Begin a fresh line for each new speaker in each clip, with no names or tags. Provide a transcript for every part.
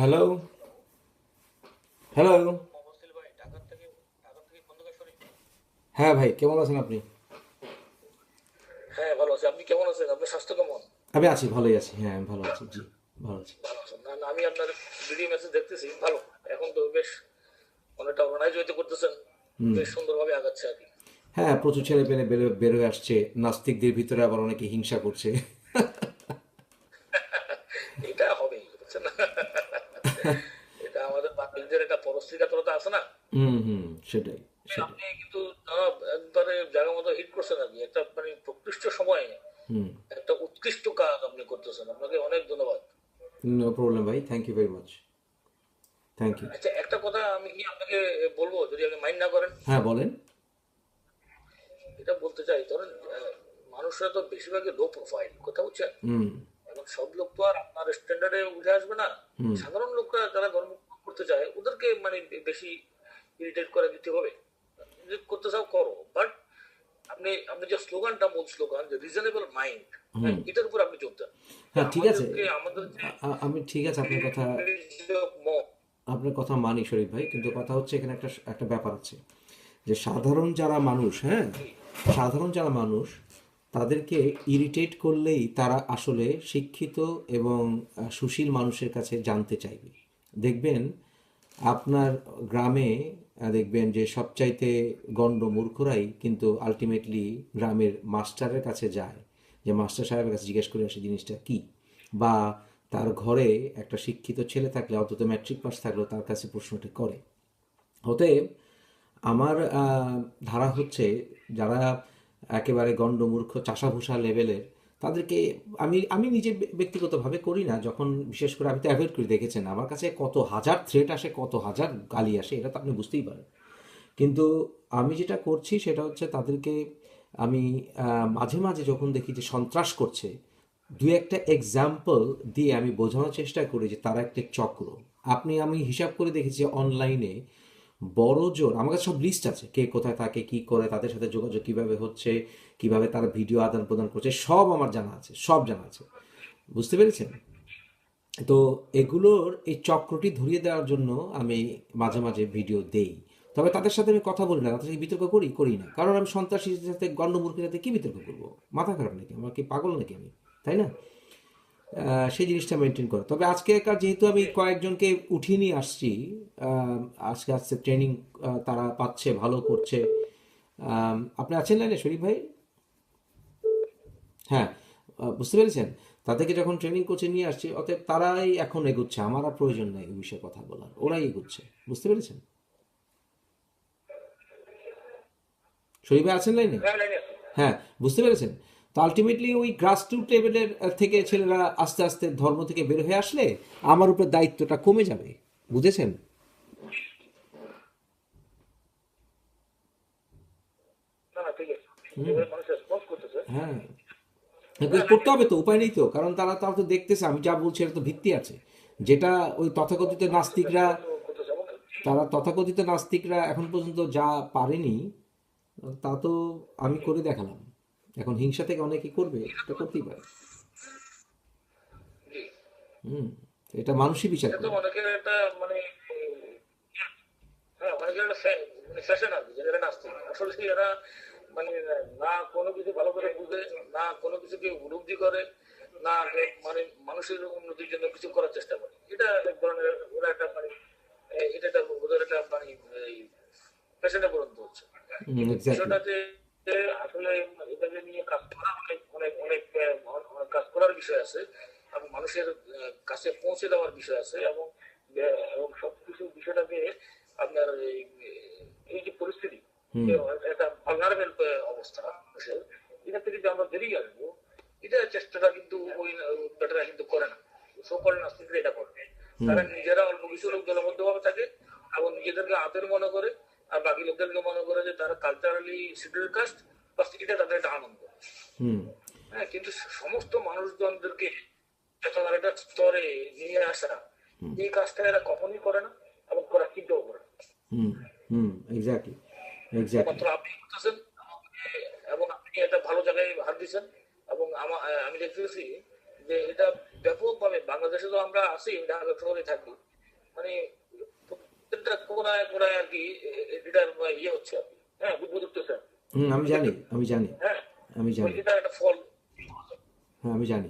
Hello hello হ্যাঁ ভাই কেমন আছেন আপনি?
হ্যাঁ ভালো আছি। আপনি কেমন আছেন? আপনার স্বাস্থ্য কেমন?
আমি আছি ভালোই আছি। হ্যাঁ আমি ভালো আছি। জি ভালো আছি।
আমি আপনার ভিডিও মেসেজ দেখতেছি। ভালো। এখন তো বেশ অনেকটা অর্গানাইজ হইতে করতেছেন। বেশ সুন্দরভাবে আগাচ্ছে আর কি।
হ্যাঁ প্রচুর ছেলে পেলে বেরো বেরোয় আসছে। নাস্তিকদের ভিতরে আবার অনেকে হিংসা করছে
এটা হবেই বুঝছেন না এটা আমাদের বাঙালিদের একটা পরস্তিকাতরতা আছে না
হুম হুম সেটাই
আপনি কিন্তু একবারে জায়গা মতো হিট করছেন কি একটা মানে প্রকৃষ্ট সময়ে একটা উৎকৃষ্ট কাজ আপনি করতেছেন। আপনাকে অনেক ধন্যবাদ।
নো প্রবলেম ভাই thank you very much thank you
আচ্ছা একটা কথা আমি কি আপনাকে বলব যদি আপনি মাইন্ড না করেন?
হ্যাঁ বলেন।
এটা বলতে চাই ধরেন মানুষরা তো বেশিরভাগই লো প্রোফাইল কথা বুঝছেন?
হুম।
এখন সব লোক তো আর আপনার স্ট্যান্ডার্ডে উঠে আসবে না। সাধারণ লোকরা যারা ধর্ম করতে চায় ওদেরকে মানে বেশি ইরিটেট করে দিতে হবে? করতে চাও করো বাট আপনি আপনি যে স্লোগানটা মূল স্লোগান যে রিজনেবল মাইন্ড এটার উপর আপনি যোগ দেন
হ্যাঁ ঠিক আছে।
আমাদের
আমি ঠিক আছে আপনার কথা আপনার কথা মানি শরীফ ভাই কিন্তু কথা হচ্ছে এখানে একটা একটা ব্যাপার আছে। যে সাধারণ যারা মানুষ হ্যাঁ সাধারণ যারা মানুষ তাদেরকে ইরিটেট করলেই তারা আসলে শিক্ষিত এবং সুশীল মানুষের কাছে জানতে চাইবে। দেখবেন আপনার গ্রামে দেখবেন যে সবচাইতে গণ্ড মূর্খরাই কিন্তু আলটিমেটলি গ্রামের মাস্টারের কাছে যায়। যে মাস্টার সাহেবের কাছে জিজ্ঞেস করে আসে জিনিসটা কি? বা তার ঘরে একটা শিক্ষিত ছেলে থাকলে, অন্তত ম্যাট্রিক পাস থাকলেও তার কাছে প্রশ্নটি করে। অতএব আমার ধারা হচ্ছে যারা একেবারে গণ্ডমূর্খ চাষাভূষা লেভেলের তাদেরকে আমি আমি নিজে ব্যক্তিগতভাবে করি না। যখন বিশেষ করে আমি তো অ্যাভয়েড করে, দেখেছেন, আমার কাছে কত হাজার থ্রেট আসে, কত হাজার গালি আসে, এটা তো আপনি বুঝতেই পারেন। কিন্তু আমি যেটা করছি, সেটা হচ্ছে তাদেরকে আমি মাঝে মাঝে যখন দেখি যে সন্ত্রাস করছে, দু একটা এক্সাম্পল দিয়ে আমি বোঝানোর চেষ্টা করি যে তারা একটা চক্র। আপনি, আমি হিসাব করে দেখেছি অনলাইনে বড় জোর। আমার কাছে সব লিস্ট আছে। কে কোথায় থাকে, কি করে, তাদের সাথে যোগাযোগ কীভাবে হচ্ছে, কীভাবে তারা ভিডিও আদান প্রদান করছে, সব আমার জানা আছে, সব জানা আছে। বুঝতে পেরেছেন? তো এগুলোর এই চক্রটি ধরিয়ে দেওয়ার জন্য আমি মাঝে মাঝে ভিডিও দেই। তবে তাদের সাথে আমি কথা বলি না, তাদের সাথে বিতর্ক করি? করি না। কারণ আমি সন্ত্রাসীদের সাথে গণ্ডমূর্খের সাথে কি বিতর্ক করব? মাথা খারাপ নাকি? আমার কি পাগল নাকি আমি? তাই না? সেই জিনিসটা মেনটেন করে। তবে আজকে কার যেহেতু আমি কয়েকজনকে উঠিয়ে নিয়ে আসছি আজকে আজকে ট্রেনিং তারা পাচ্ছে ভালো করছে। আপনি আছেন লাইনে শরীফ ভাই? হ্যাঁ বুঝতে পেরেছেন? তাদেরকে যখন ট্রেনিং কোচে নিয়ে আসছি অতএব তারাই এখন এগুচ্ছে আমার আর প্রয়োজন নাই এই বিষয়ে কথা বলার ওরাই এগুচ্ছে বুঝতে পেরেছেন? শরীফ ভাই আছেন লাইনে?
হ্যাঁ।
হ্যাঁ বুঝতে পেরেছেন? তো আলটিমেটলি ওই গ্রাস গ্রাসরুট লেভেলের থেকে ছেলেরা আস্তে আস্তে ধর্ম থেকে বের হয়ে আসলে আমার উপরে দায়িত্বটা কমে যাবে। বুঝেছেন? হ্যাঁ। করতে হবে তো উপায় নেই তো কারণ তারা তারা তো দেখতেছে আমি যা বলছি এটা তো ভিত্তি আছে। যেটা ওই তথাকথিত নাস্তিকরা তারা তথাকথিত নাস্তিকরা এখন পর্যন্ত যা পারেনি তা তো আমি করে দেখালাম। এখন হিংসা থেকে অনেকে করবে এটা করতেই পারে। হুম এটা মানুষই বিচার করে।
অনেকের একটা মানে হ্যাঁ অনেকের একটা ফ্যা- মানে আছে যেটা নাস্তিক আসলে এরা মানে না কোনো কিছু ভালো করে বুঝে না কোনো কিছুকে উপলব্ধি করে না মানে মানুষের উন্নতির জন্য কিছু করার চেষ্টা করে। এটা এক ধরনের ওরা একটা মানে এটা একটা ওদের একটা মানে পরিণত হচ্ছে। বিষয়টাতে আসলে এটাকে নিয়ে কাজ করা অনেক অনেক অনেক কাজ করার বিষয় আছে এবং মানুষের কাছে পৌঁছে দেওয়ার বিষয় আছে এবং এবং সবকিছু বিষয়টাকে আপনার এই যে পরিস্থিতি একটা ভালনারেবল অবস্থা মানুষের এটা থেকে যে আমরা বেরিয়ে আসব এটা চেষ্টাটা কিন্তু ওই বেটারা কিন্তু করে না। সকল নাস্তিকরা এটা করে তারা নিজেরা অল্প কিছু লোক দলবদ্ধ ভাবে থাকে এবং নিজেদেরকে আতের মনে করে আর বাকি লোকদেরকে মনে করে যে তারা কালচারালি শিডিউল কাস্ট বাস এটা তাদের একটা আনন্দ। হ্যাঁ কিন্তু সমস্ত মানুষজনদেরকে একটা স্তরে নিয়ে আসা এই কাজটা এরা কখনই করে না এবং করা চিন্তাও করে না।
হুম হুম এক্স্যাক্টলি এক্স্যাক্টলি
আপনি করতেছেন এবং আপনি একটা ভালো জায়গায় হাত দিচ্ছেন এবং আমার আমি দেখতেছি যে এটা ব্যাপকভাবে বাংলাদেশে তো আমরা আছি ঢাকা শহরে থাকি মানে প্রত্যেকটা কোনায় কোনায় আর কি এ- এ- এটার ইয়ে হচ্ছে আর কি। হ্যাঁ বুঝতে
আমি জানি আমি জানি।
হ্যাঁ
আমি জানি।
এটা একটা ফল।
হ্যাঁ আমি জানি।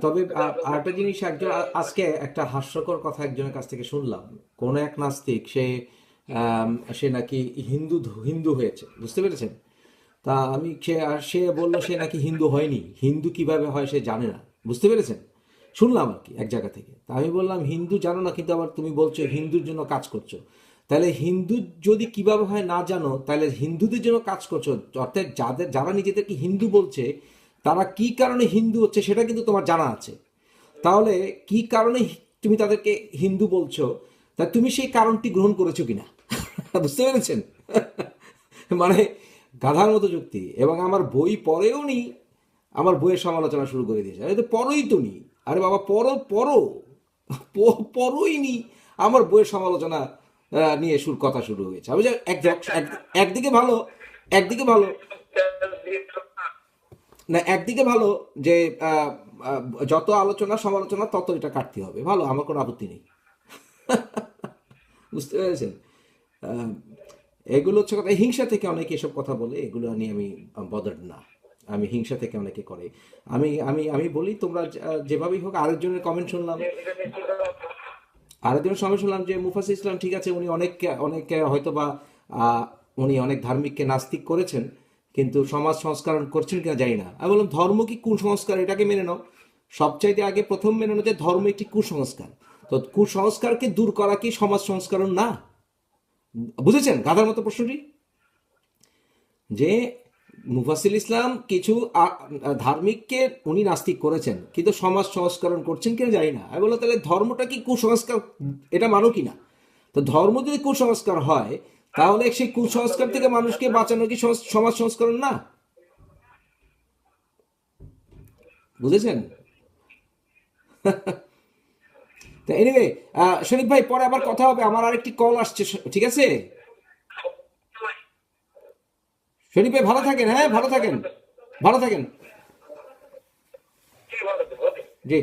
তবে আরেকটা জিনিস একজন আজকে একটা হাস্যকর কথা একজনের কাছ থেকে শুনলাম। কোন এক নাস্তিক সে আম, সে নাকি হিন্দু হিন্দু হয়েছে বুঝতে পেরেছেন? তা আমি সে আর সে বলল সে নাকি হিন্দু হয়নি। হিন্দু কীভাবে হয় সে জানে না বুঝতে পেরেছেন? শুনলাম আর কি, এক জায়গা থেকে। তা আমি বললাম, হিন্দু জানো না, কিন্তু আবার তুমি বলছো হিন্দুর জন্য কাজ করছ। তাহলে হিন্দু যদি কীভাবে হয় না জানো, তাহলে হিন্দুদের জন্য কাজ করছ। অর্থাৎ যাদের, যারা নিজেদেরকে হিন্দু বলছে, তারা কি কারণে হিন্দু হচ্ছে সেটা কিন্তু তোমার জানা আছে। তাহলে কি কারণে তুমি তাদেরকে হিন্দু বলছো? তা তুমি সেই কারণটি গ্রহণ করেছ কিনা? বুঝতে পেরেছেন? মানে গাধার মতো যুক্তি। এবং আমার বই পড়েও নি, আমার বইয়ের সমালোচনা শুরু করে দিয়েছে। আরে তো পড়োই তো নি। আরে বাবা পরো পড়ো। প- পড়োই নি। আমার বইয়ের সমালোচনা নিয়ে শুরু, কথা শুরু হয়েছে। আমি একদিকে ভালো একদিকে ভালো। না, একদিকে ভালো যে যত আলোচনা, সমালোচনা, তত এটা কাটতে হবে। ভালো, আমার কোনো আপত্তি নেই। বুঝতে পেরেছেন? এগুলো হচ্ছে কথা, হিংসা থেকে অনেকে এসব কথা বলে, এগুলো নিয়ে আমি বদার না। আমি হিংসা থেকে অনেকে করে। আমি আমি আমি বলি তোমরা যেভাবেই হোক আরেকজনের কমেন্ট শুনলাম। আরেকজনের সময় শুনলাম যে মুফাসির ইসলাম ঠিক আছে, উনি অনেক অনেক হয়তো বা উনি অনেক ধার্মিককে নাস্তিক করেছেন, কিন্তু সমাজ সংস্করণ করছেন কিনা জানি না। আমি বললাম, ধর্ম কি কুসংস্কার? এটাকে মেনে নাও। সবচাইতে আগে প্রথম মেনে নাও যে ধর্ম একটি কুসংস্কার। তো কুসংস্কারকে দূর করা কি সমাজ সংস্করণ? না। বুঝেছেন গাধার মতো প্রশ্নটি? যে মুফাসিল ইসলাম কিছু ধার্মিককে উনি নাস্তিক করেছেন, কিন্তু সমাজ সংস্করণ করছেন কিনা জানি না। আমি বললাম, তাহলে ধর্মটা কি কুসংস্কার? এটা মানো কিনা? তো ধর্ম যদি কুসংস্কার হয়, তাহলে সেই কুসংস্কার থেকে মানুষকে বাঁচানো কি সমাজ- সংস্করণ না? বুঝেছেন? এনিওয়ে শরীফ ভাই, পরে আবার কথা হবে, আমার আরেকটি কল আসছে, ঠিক আছে? শরীফ ভাই ভালো থাকেন হ্যাঁ ভালো থাকেন ভালো থাকেন। জি।